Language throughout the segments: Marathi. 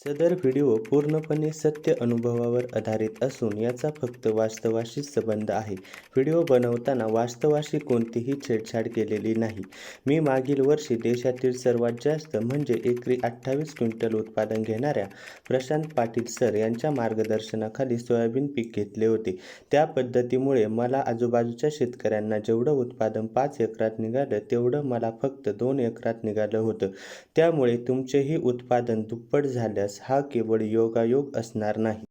सदर व्हिडिओ पूर्णपणे सत्य अनुभवावर आधारित असून याचा फक्त वास्तवाशी संबंध आहे. व्हिडिओ बनवताना वास्तवाशी कोणतीही छेडछाड केलेली नाही. मी मागील वर्षी देशातील सर्वात जास्त म्हणजे एकरी अठ्ठावीस क्विंटल उत्पादन घेणाऱ्या प्रशांत पाटील सर यांच्या मार्गदर्शनाखाली सोयाबीन पीक घेतले होते. त्या पद्धतीमुळे मला आजूबाजूच्या शेतकऱ्यांना जेवढं उत्पादन पाच एकरात निघालं तेवढं मला फक्त दोन एकरात निघालं होतं. त्यामुळे तुमचेही उत्पादन दुप्पट झाल्यास हा केवळ योगायोग असणार नाही.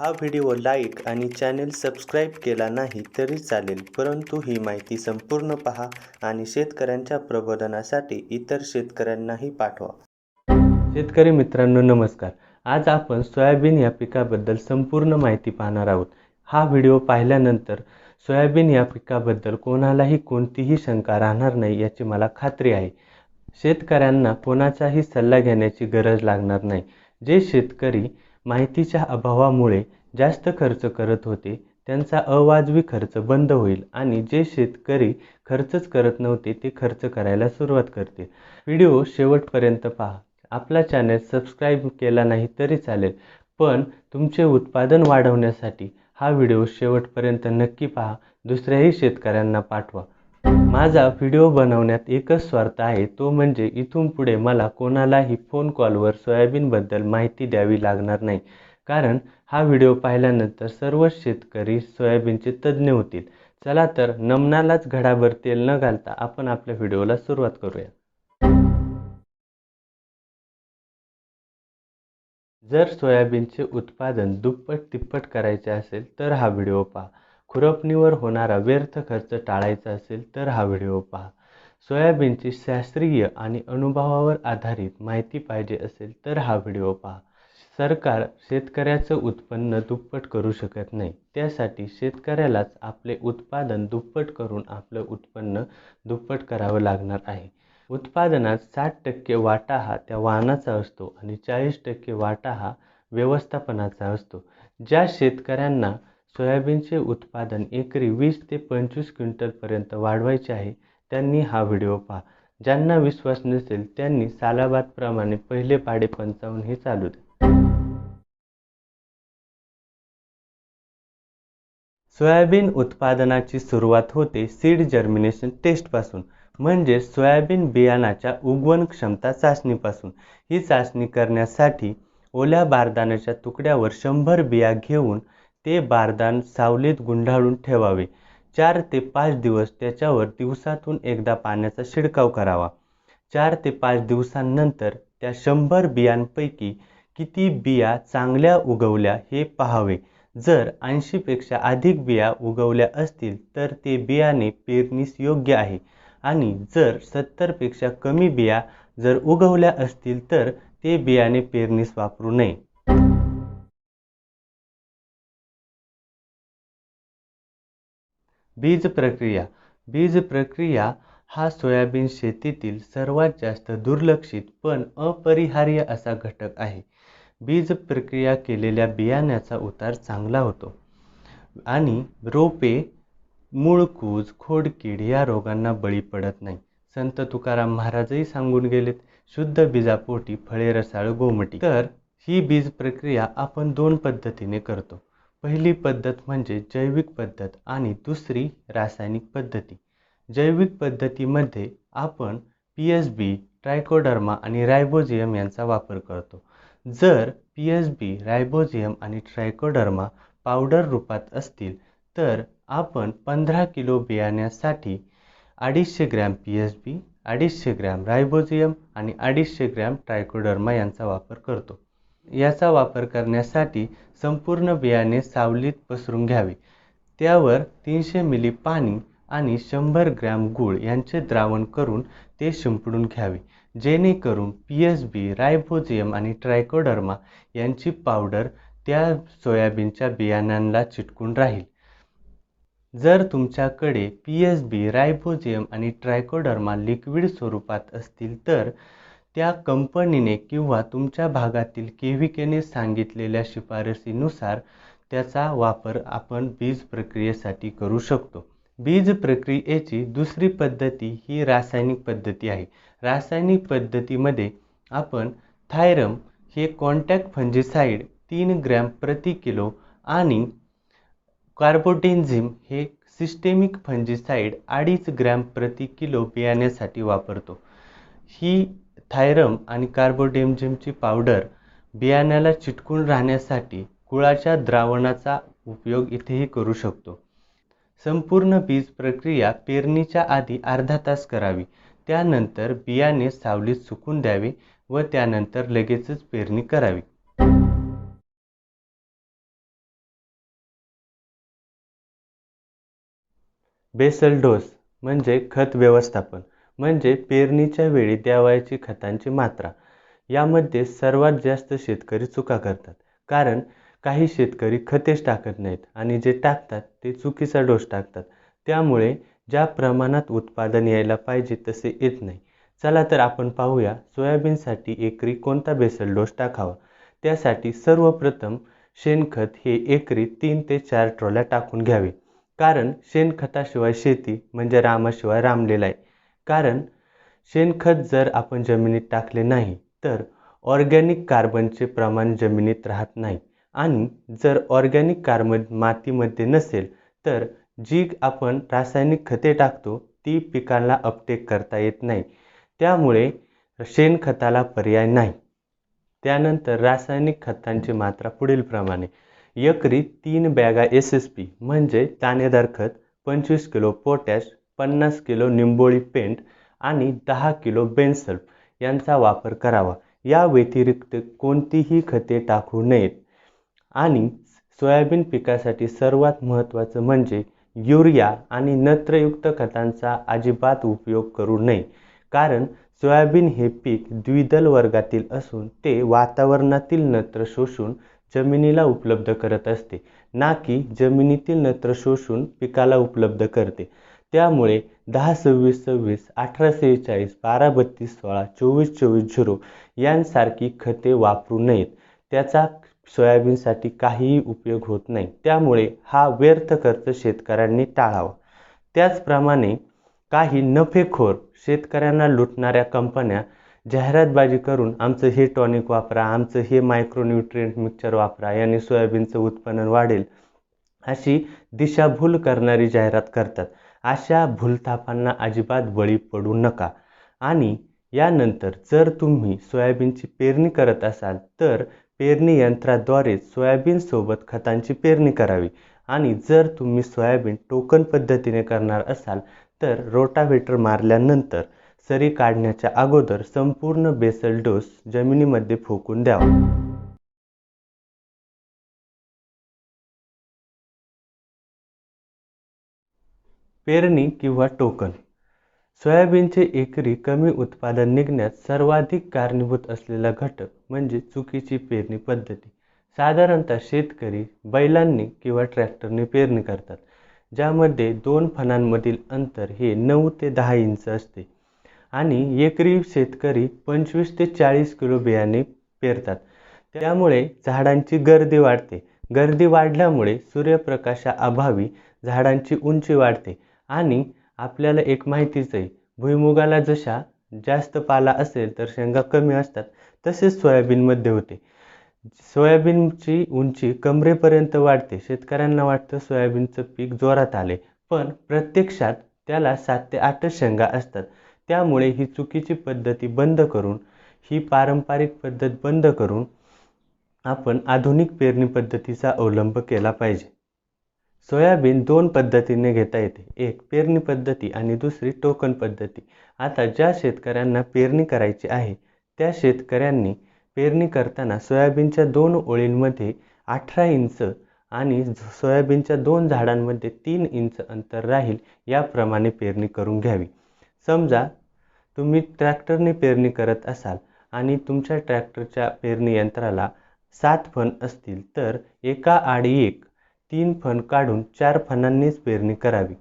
हा व्हिडिओ लाईक आणि चॅनेल सबस्क्राईब केला नाही तरी चालेल परंतु ही माहिती संपूर्ण पहा आणि शेतकऱ्यांच्या प्रबोधनासाठी इतर शेतकऱ्यांनाही पाठवा. शेतकरी मित्रांनो नमस्कार. आज आपण सोयाबीन या पिकाबद्दल संपूर्ण माहिती पाहणार आहोत. हा व्हिडिओ पाहिल्यानंतर सोयाबीन या पिकाबद्दल कोणालाही कोणतीही शंका राहणार नाही याची मला खात्री आहे. शेतकऱ्यांना कोणाचाही सल्ला घेण्याची गरज लागणार नाही. जे शेतकरी माहितीच्या अभावामुळे जास्त खर्च करत होते त्यांचा अवाजवी खर्च बंद होईल आणि जे शेतकरी खर्चच करत नव्हते ते खर्च करायला सुरुवात करतील. व्हिडिओ शेवटपर्यंत पहा. आपला चॅनल सबस्क्राईब केला नाही तरी चालेल पण तुमचे उत्पादन वाढवण्यासाठी हा व्हिडिओ शेवटपर्यंत नक्की पहा. दुसऱ्याही शेतकऱ्यांना पाठवा. माझा व्हिडिओ बनवण्यात एकच स्वार्थ आहे तो म्हणजे इथून पुढे मला कोणालाही फोन कॉलवर सोयाबीनबद्दल माहिती द्यावी लागणार नाही. कारण हा व्हिडिओ पाहिल्यानंतर सर्वच शेतकरी सोयाबीनचे तज्ज्ञ होतील. चला तर नमनालाच घडाभर तेल न घालता आपण आपल्या व्हिडिओला सुरुवात करूया. जर सोयाबीनचे उत्पादन दुप्पट तिप्पट करायचे असेल तर हा व्हिडिओ पहा. खुरपणीवर होणारा व्यर्थ खर्च टाळायचा असेल तर हा व्हिडिओ पहा. सोयाबीनची शास्त्रीय आणि अनुभवावर आधारित माहिती पाहिजे असेल तर हा व्हिडिओ पहा. सरकार शेतकऱ्याचं उत्पन्न दुप्पट करू शकत नाही. त्यासाठी शेतकऱ्यालाच आपले उत्पादन दुप्पट करून आपलं उत्पन्न दुप्पट करावं लागणार आहे. उत्पादनात साठ टक्के वाटा हा त्या वाहनाचा असतो आणि चाळीस टक्के वाटा हा व्यवस्थापनाचा असतो. ज्या शेतकऱ्यांना सोयाबीनचे उत्पादन एकरी वीस ते पंचवीस क्विंटलपर्यंत वाढवायचे आहे. त्यांनी हा व्हिडिओ पहा. ज्यांना विश्वास नसेल त्यांनी सालाबादप्रमाणे पहिले पाडे पंचावन्न हे चालू दे सोयाबीन उत्पादनाची सुरुवात होते सीड जर्मिनेशन टेस्टपासून म्हणजे सोयाबीन बियाणाच्या उगवण क्षमता चाचणीपासून. ही चाचणी करण्यासाठी ओल्या बारदाण्याच्या तुकड्यावर शंभर बिया घेऊन ते बारदान सावलीत गुंडाळून ठेवावे. चार ते पाच दिवस त्याच्यावर दिवसातून एकदा पाण्याचा शिडकाव करावा. चार ते पाच दिवसांनंतर त्या शंभर बियांपैकी किती बिया चांगल्या उगवल्या हे पाहावे. जर ऐंशीपेक्षा अधिक बिया उगवल्या असतील तर ते बियाणे पेरणीस योग्य आहे. आणि जर सत्तरपेक्षा कमी बिया जर उगवल्या असतील तर ते बियाणे पेरणीस वापरू नये. बीज प्रक्रिया. बीज प्रक्रिया हा सोयाबीन शेतीतील सर्वात जास्त दुर्लक्षित पण अपरिहार्य असा घटक आहे. बीज प्रक्रिया केलेल्या बियाण्याचा उतार चांगला होतो. आणि रोपे मूळकूज खोडकीड या रोगांना बळी पडत नाही. संत तुकाराम महाराजही सांगून गेलेत शुद्ध बीजापोटी फळे रसाळ गोमटी. तर ही बीज प्रक्रिया आपण दोन पद्धतीने करतो. पहिली पद्धत म्हणजे जैविक पद्धत आणि दुसरी रासायनिक पद्धती. जैविक पद्धतीमध्ये आपण पी एस बी ट्रायकोडर्मा आणि रायबोझियम यांचा वापर करतो. जर पी एस बी रायबोझियम आणि ट्रायकोडर्मा पावडर रूपात असतील तर आपण पंधरा किलो बियाण्यासाठी अडीचशे ग्रॅम पी एस बी अडीचशे ग्रॅम रायबोझियम आणि अडीचशे ग्रॅम ट्रायकोडर्मा यांचा वापर करतो. याचा वापर करण्यासाठी संपूर्ण बियाणे सावलीत पसरून घ्यावे. त्यावर तीनशे मिली पाणी आणि शंभर ग्रॅम गूळ यांचे द्रावण करून ते शिंपडून घ्यावे. जेणेकरून पी एस बी रायबोझियम आणि ट्रायकोडर्मा यांची पावडर त्या सोयाबीनच्या बियाण्यांना चिटकून राहील. जर तुमच्याकडे पी एस बी रायबोझियम आणि ट्रायकोडर्मा लिक्विड स्वरूपात असतील तर त्या कंपनीने किंवा तुमच्या भागातील केव्हिकेने सांगितलेल्या शिफारसीनुसार त्याचा वापर आपण बीज प्रक्रियेसाठी करू शकतो. बीज प्रक्रियेची दुसरी पद्धती ही रासायनिक पद्धती आहे. रासायनिक पद्धतीमध्ये आपण थायरम हे कॉन्टॅक्ट फंजिसाईड तीन ग्रॅम प्रति किलो आणि कार्बोटेन्झिम हे सिस्टेमिक फंजिसाईड अडीच ग्रॅम प्रति किलो बियाण्यासाठी वापरतो. ही थायरम आणि कार्बोडेमझिमची पावडर बियाण्याला चिटकून राहण्यासाठी कुळाच्या द्रावणाचा उपयोग इथेही करू शकतो. संपूर्ण बीज प्रक्रिया पेरणीच्या आधी अर्धा तास करावी. त्यानंतर बियाणे सावलीत सुकून द्यावे व त्यानंतर लगेचच पेरणी करावी. बेसल डोस म्हणजे खत व्यवस्थापन. म्हणजे पेरणीच्या वेळी द्यावयाची खतांची मात्रा. यामध्ये सर्वात जास्त शेतकरी चुका करतात. कारण काही शेतकरी खतेच टाकत नाहीत आणि जे टाकतात ते चुकीचा डोस टाकतात. त्यामुळे ज्या प्रमाणात उत्पादन यायला पाहिजे तसे येत नाही. चला तर आपण पाहूया सोयाबीनसाठी एकरी कोणता बेसल डोस टाकावा? त्यासाठी सर्वप्रथम शेणखत हे एकरी तीन ते चार ट्रॉल्या टाकून घ्यावे. कारण शेणखताशिवाय शेती म्हणजे रामाशिवाय रामलेला आहे. कारण शेणखत जर आपण जमिनीत टाकले नाही तर ऑर्गॅनिक कार्बनचे प्रमाण जमिनीत राहत नाही. आणि जर ऑर्गॅनिक कार्बन मातीमध्ये नसेल तर जी आपण रासायनिक खते टाकतो ती पिकांना अपटेक करता येत नाही. त्यामुळे शेणखताला पर्याय नाही. त्यानंतर रासायनिक खतांची मात्रा पुढीलप्रमाणे एकरी तीन बॅगा एस एस पी म्हणजे दाणेदार खत पंचवीस किलो पोटॅश पन्नास किलो निंबोळी पेंट आणि दहा किलो बेन्सल्फ यांचा वापर करावा. या व्यतिरिक्त कोणतीही खते टाकू नयेत. आणि सोयाबीन पिकासाठी सर्वात महत्त्वाचं म्हणजे युरिया आणि नत्रयुक्त खतांचा अजिबात उपयोग करू नये. कारण सोयाबीन हे पीक द्विदल वर्गातील असून ते वातावरणातील नत्र शोषून जमिनीला उपलब्ध करत असते. ना की जमिनीतील नत्र शोषून पिकाला उपलब्ध करते. त्यामुळे दहा सव्वीस सव्वीस अठरा सेहेचाळीस बारा बत्तीस सोळा चोवीस चोवीस झिरो यांसारखी खते वापरू नयेत. त्याचा सोयाबीनसाठी काहीही उपयोग होत नाही. त्यामुळे हा व्यर्थ खर्च शेतकऱ्यांनी टाळावा. त्याचप्रमाणे काही नफेखोर शेतकऱ्यांना लुटणाऱ्या कंपन्या जाहिरातबाजी करून आमचं हे टॉनिक वापरा आमचं हे मायक्रोन्युट्रिएंट मिक्सचर वापरा याने सोयाबीनचं उत्पन्न वाढेल अशी दिशाभूल करणारी जाहिरात करतात. अशा भूलथापांना अजिबात बळी पडू नका. आणि यानंतर जर तुम्ही सोयाबीनची पेरणी करत असाल तर पेरणी यंत्राद्वारेच सोयाबीनसोबत खतांची पेरणी करावी. आणि जर तुम्ही सोयाबीन टोकन पद्धतीने करणार असाल तर रोटाव्हेटर मारल्यानंतर सरी काढण्याच्या अगोदर संपूर्ण बेसल डोस जमिनीमध्ये फोकून द्यावा. पेरणी किंवा टोकन. सोयाबीनचे एकरी कमी उत्पादन निघण्यात सर्वाधिक कारणीभूत असलेला घटक म्हणजे चुकीची पेरणी पद्धती. साधारणतः शेतकरी बैलांनी किंवा ट्रॅक्टरने पेरणी करतात ज्यामध्ये दोन फणांमधील अंतर हे नऊ ते दहा इंच असते. आणि एकरी शेतकरी पंचवीस ते चाळीस किलो बियाणे पेरतात. त्यामुळे झाडांची गर्दी वाढते. गर्दी वाढल्यामुळे सूर्यप्रकाशाअभावी झाडांची उंची वाढते. आणि आपल्याला एक माहितीच आहे भुईमुगाला जशा जास्त पाला असेल तर शेंगा कमी असतात तसेच सोयाबीनमध्ये होते. सोयाबीनची उंची कमरेपर्यंत वाढते शेतकऱ्यांना वाटतं सोयाबीनचं पीक जोरात आले पण प्रत्यक्षात त्याला सात ते आठच शेंगा असतात. त्यामुळे ही चुकीची पद्धती बंद करून ही पारंपरिक पद्धत बंद करून आपण आधुनिक पेरणी पद्धतीचा अवलंब केला पाहिजे. सोयाबीन दोन पद्धतीने घेता येते. एक पेरणी पद्धती आणि दुसरी टोकन पद्धती. आता ज्या शेतकऱ्यांना पेरणी करायची आहे त्या शेतकऱ्यांनी पेरणी करताना सोयाबीनच्या दोन ओळींमध्ये अठरा इंच आणि सोयाबीनच्या दोन झाडांमध्ये तीन इंच अंतर राहील याप्रमाणे पेरणी करून घ्यावी. समजा तुम्ही ट्रॅक्टरने पेरणी करत असाल आणि तुमच्या ट्रॅक्टरच्या पेरणी यंत्राला सात फण असतील तर एका आड एक तीन फण काढून चार फणांनीच पेरणी करावी.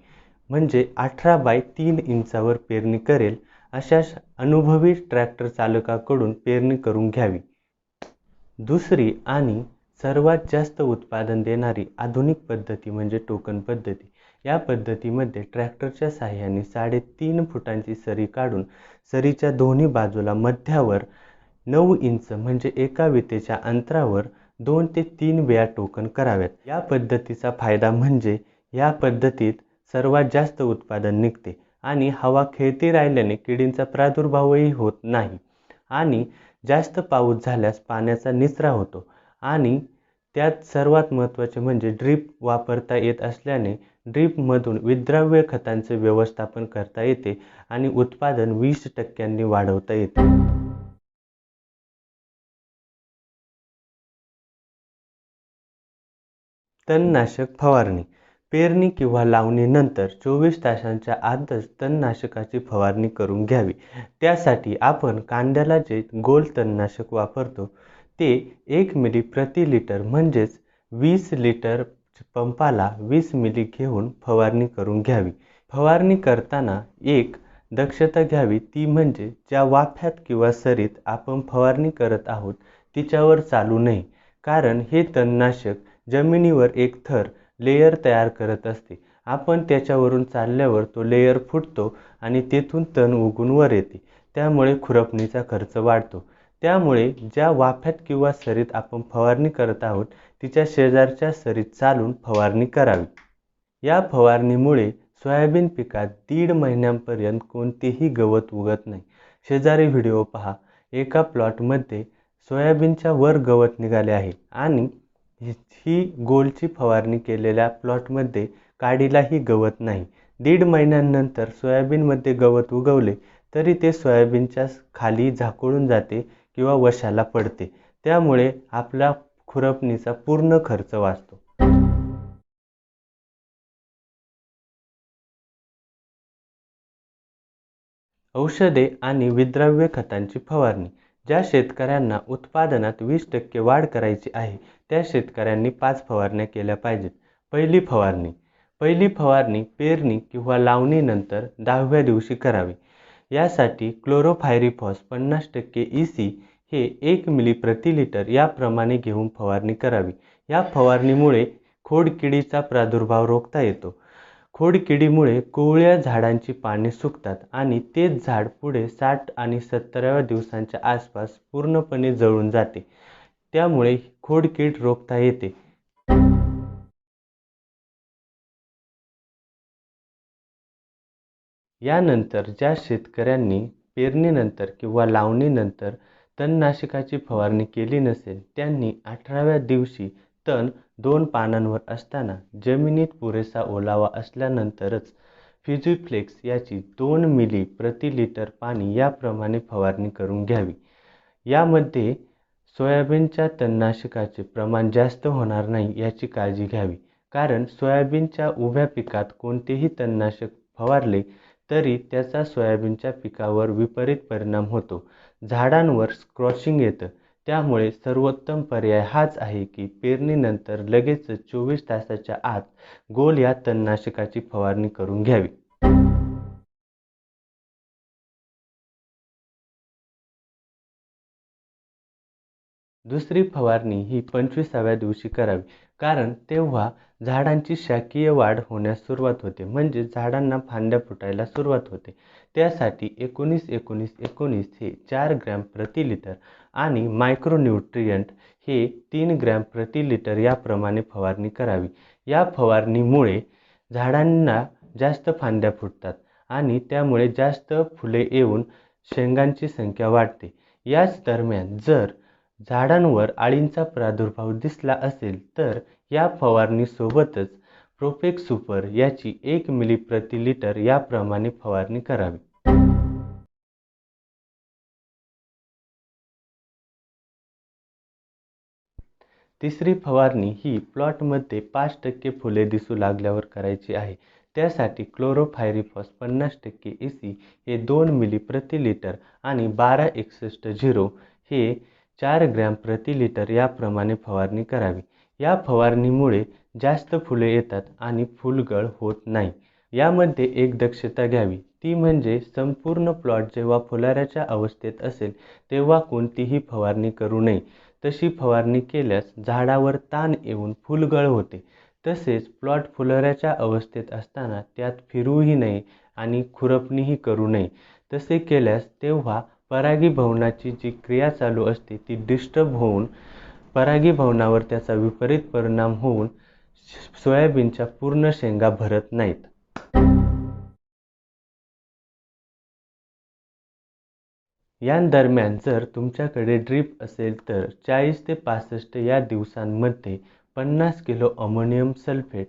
म्हणजे अठरा बाय तीन इंचावर पेरणी करेल अशा अनुभवी ट्रॅक्टर चालकाकडून पेरणी करून घ्यावी. दुसरी आणि सर्वात जास्त उत्पादन देणारी आधुनिक पद्धती म्हणजे टोकन पद्धती. या पद्धतीमध्ये ट्रॅक्टरच्या साहाय्याने साडेतीन फुटांची सरी काढून सरीच्या दोन्ही बाजूला मध्यावर नऊ इंच म्हणजे एका वितेच्या अंतरावर दोन ते तीन वेळा टोकन कराव्यात. या पद्धतीचा फायदा म्हणजे या पद्धतीत सर्वात जास्त उत्पादन निघते आणि हवा खेळती राहिल्याने किडींचा प्रादुर्भावही होत नाही आणि जास्त पाऊस झाल्यास पाण्याचा निचरा होतो आणि त्यात सर्वात महत्त्वाचे म्हणजे ड्रीप वापरता येत असल्याने ड्रीपमधून विद्राव्य खतांचे व्यवस्थापन करता येते आणि उत्पादन वीस टक्क्यांनी वाढवता येते. तणनाशक फवारणी. पेरणी किंवा लावणीनंतर चोवीस तासांच्या आतच तणनाशकाची फवारणी करून घ्यावी. त्यासाठी आपण कांद्याला जे गोल तणनाशक वापरतो ते एक मिली प्रति लिटर म्हणजेच वीस लिटर पंपाला वीस मिली घेऊन फवारणी करून घ्यावी. फवारणी करताना एक दक्षता घ्यावी ती म्हणजे ज्या वाफ्यात किंवा सरीत आपण फवारणी करत आहोत तिच्यावर चालू नये. कारण हे तणनाशक जमिनीवर एक थर लेयर तयार करत असते. आपण त्याच्यावरून चालल्यावर तो लेयर फुटतो आणि तेथून तण उगून वर येते. त्यामुळे खुरपणीचा खर्च वाढतो. त्यामुळे ज्या वाफ्यात किंवा सरीत आपण फवारणी करत आहोत तिच्या शेजारच्या सरीत चालून फवारणी करावी. या फवारणीमुळे सोयाबीन पिकात दीड महिन्यांपर्यंत कोणतेही गवत उगत नाही. शेजारी व्हिडिओ पहा. एका प्लॉटमध्ये सोयाबीनच्या वर गवत निघाले आहे आणि ही गोलची फवारणी केलेल्या प्लॉटमध्ये काडीलाही गवत नाही. दीड महिन्यानंतर सोयाबीनमध्ये गवत उगवले तरी ते सोयाबीनच्या खाली झाकोळून जाते किंवा वशाला पडते. त्यामुळे आपला खुरपणीचा पूर्ण खर्च वाचतो. औषधे आणि विद्राव्य खतांची फवारणी ज्या शेतकऱ्यांना उत्पादनात वीस टक्के वाढ करायची आहे त्या शेतकऱ्यांनी पाच फवारण्या केल्या पाहिजेत. पहिली फवारणी पहिली फवारणी पेरणी किंवा लावणीनंतर दहाव्या दिवशी करावी. यासाठी क्लोरोफायरिफॉस पन्नास टक्के ई सी हे एक मिली प्रति लिटर याप्रमाणे घेऊन फवारणी करावी. या फवारणीमुळे खोडकिडीचा प्रादुर्भाव रोखता येतो. खोडकिडीमुळे कोवळ्या झाडांची पाने सुकतात आणि तेच झाड पुढे साठ आणि सत्तराव्या दिवसांच्या आसपास पूर्णपणे जळून जाते. त्यामुळे खोडकीड रोखता येते. यानंतर ज्या शेतकऱ्यांनी पेरणीनंतर किंवा लावणीनंतर तणनाशकाची फवारणी केली नसेल त्यांनी अठराव्या दिवशी तण दोन पानांवर असताना जमिनीत पुरेसा ओलावा असल्यानंतरच फिजिफ्लेक्स याची दोन मिली प्रति लिटर पाणी याप्रमाणे फवारणी करून घ्यावी. यामध्ये सोयाबीनच्या तणनाशकाचे प्रमाण जास्त होणार नाही याची काळजी घ्यावी. कारण सोयाबीनच्या उभ्या पिकात कोणतेही तणनाशक फवारले तरी त्याचा सोयाबीनच्या पिकावर विपरीत परिणाम होतो. झाडांवर स्क्रॉचिंग येतं. त्यामुळे सर्वोत्तम पर्याय हाच आहे की पेरणीनंतर लगेचच चोवीस तासाच्या आत गोल या तणनाशकाची फवारणी करून घ्यावी. दुसरी फवारणी ही पंचवीसाव्या दिवशी करावी. कारण तेव्हा झाडांची शाकीय वाढ होण्यास सुरुवात होते. म्हणजे झाडांना फांद्या फुटायला सुरुवात होते. त्यासाठी एकोणीस एकोणीस एकोणीस हे चार ग्रॅम प्रति लिटर आणि मायक्रोन्यूट्रियंट हे तीन ग्रॅम प्रति लिटर याप्रमाणे फवारणी करावी. या फवारणीमुळे झाडांना जास्त फांद्या फुटतात आणि त्यामुळे जास्त फुले येऊन शेंगांची संख्या वाढते. याच दरम्यान जर झाडांवर अळींचा प्रादुर्भाव दिसला असेल तर या फवारणीसोबतच प्रोफेक्स सुपर याची एक मिली प्रति लिटर याप्रमाणे फवारणी करावी. तिसरी फवारणी ही प्लॉटमध्ये पाच टक्के फुले दिसू लागल्यावर करायची आहे. त्यासाठी क्लोरोफायरिफॉस पन्नास टक्के ए सी हे दोन मिली प्रति लिटर आणि बारा एकसष्ट झिरो हे चार ग्रॅम प्रति लिटर याप्रमाणे फवारणी करावी. या फवारणीमुळे जास्त फुले येतात आणि फुलगळ होत नाही. यामध्ये एक दक्षता घ्यावी. ती म्हणजे संपूर्ण प्लॉट जेव्हा फुलाऱ्याच्या अवस्थेत असेल तेव्हा कोणतीही फवारणी करू नये. तशी फवारणी केल्यास झाडावर ताण येऊन फुलगळ होते. तसेच प्लॉट फुलाऱ्याच्या अवस्थेत असताना त्यात फिरूही नये आणि खुरपणीही करू नये. तसे केल्यास तेव्हा परागीभवनाची जी क्रिया चालू असते ती डिस्टर्ब होऊन परागीभवनावर त्याचा विपरीत परिणाम होऊन सोयाबीनच्या पूर्ण शेंगा भरत नाहीत. या दरम्यान जर तुमच्याकडे ड्रीप असेल तर चाळीस ते पासष्ट या दिवसांमध्ये पन्नास किलो अमोनियम सल्फेट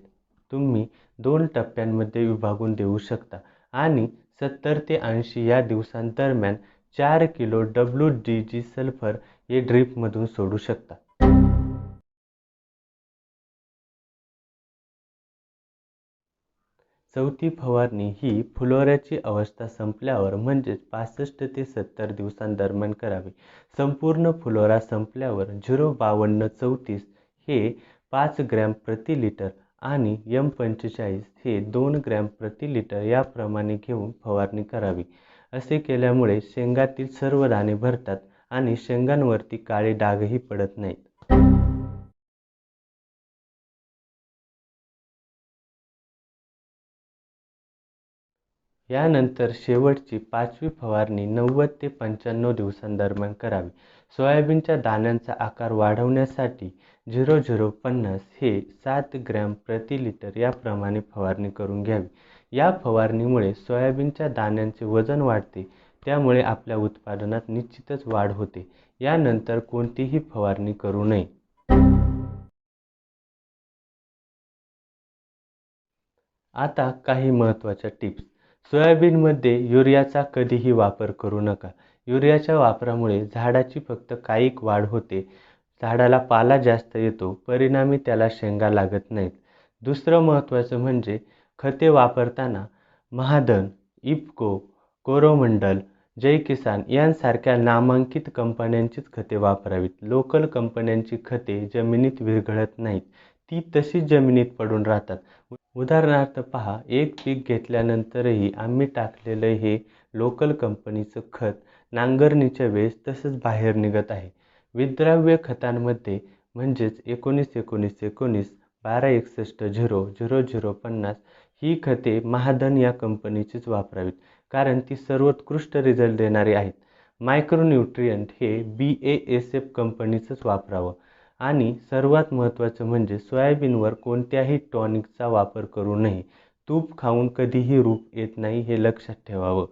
तुम्ही दोन टप्प्यांमध्ये विभागून देऊ शकता आणि सत्तर ते ऐंशी या दिवसांदरम्यान चार kilo W D G sulphur हे ड्रीपमधून सोडू शकता. चौथी फवारणी ही फुलोऱ्याची अवस्था संपल्यावर म्हणजेच पासष्ट ते सत्तर दिवसांदरम्यान करावी. संपूर्ण फुलोरा संपल्यावर झिरो बावन्न चौतीस हे पाच ग्रॅम प्रति लिटर आणि एम पंचेचाळीस हे दोन ग्रॅम प्रति लिटर याप्रमाणे घेऊन फवारणी करावी. असे केल्यामुळे शेंगातील सर्व दाणे भरतात आणि शेंगांवरती काळे डागही पडत नाहीत. यानंतर शेवटची पाचवी फवारणी नव्वद ते पंच्याण्णव दिवसांदरम्यान करावी. सोयाबीनच्या दाण्यांचा आकार वाढवण्यासाठी झिरो झिरो पन्नास हे सात ग्रॅम प्रति लिटर याप्रमाणे फवारणी करून घ्यावी. या फवारणीमुळे सोयाबीनच्या दाण्यांचे वजन वाढते त्यामुळे आपल्या उत्पादनात निश्चितच वाढ होते. यानंतर कोणतीही फवारणी करू नये. आता काही महत्त्वाच्या टिप्स. सोयाबीनमध्ये युरियाचा कधीही वापर करू नका. युरियाच्या वापरामुळे झाडाची फक्त कायिक वाढ होते. झाडाला पाला जास्त येतो परिणामी त्याला शेंगा लागत नाहीत. दुसरं महत्त्वाचं म्हणजे खते वापरताना महाधन इफको कोरोमंडल जय किसान यांसारख्या नामांकित कंपन्यांचीच खते वापरावीत. लोकल कंपन्यांची खते जमिनीत विरघळत नाहीत. ती तशीच जमिनीत पडून राहतात. उदाहरणार्थ पहा एक पीक घेतल्यानंतरही आम्ही टाकलेलं हे लोकल कंपनीचं खत नांगरणीच्या वेळेस तसंच बाहेर निघत आहे. विद्राव्य खतांमध्ये म्हणजेच एकोणीस एकोणीस एकोणीस बारा एकसष्ट झिरो झिरो झिरो पन्नास ही खते महाधन या कंपनीचीच वापरावीत कारण ती सर्वोत्कृष्ट रिझल्ट देणारी आहेत. मायक्रोन्यूट्रियंट हे बी ए एस एफ कंपनीचंच वापरावं. आणि सर्वात महत्त्वाचं म्हणजे सोयाबीनवर कोणत्याही टॉनिकचा वापर करू नये. तूप खाऊन कधीही रूप येत नाही हे लक्षात ठेवावं.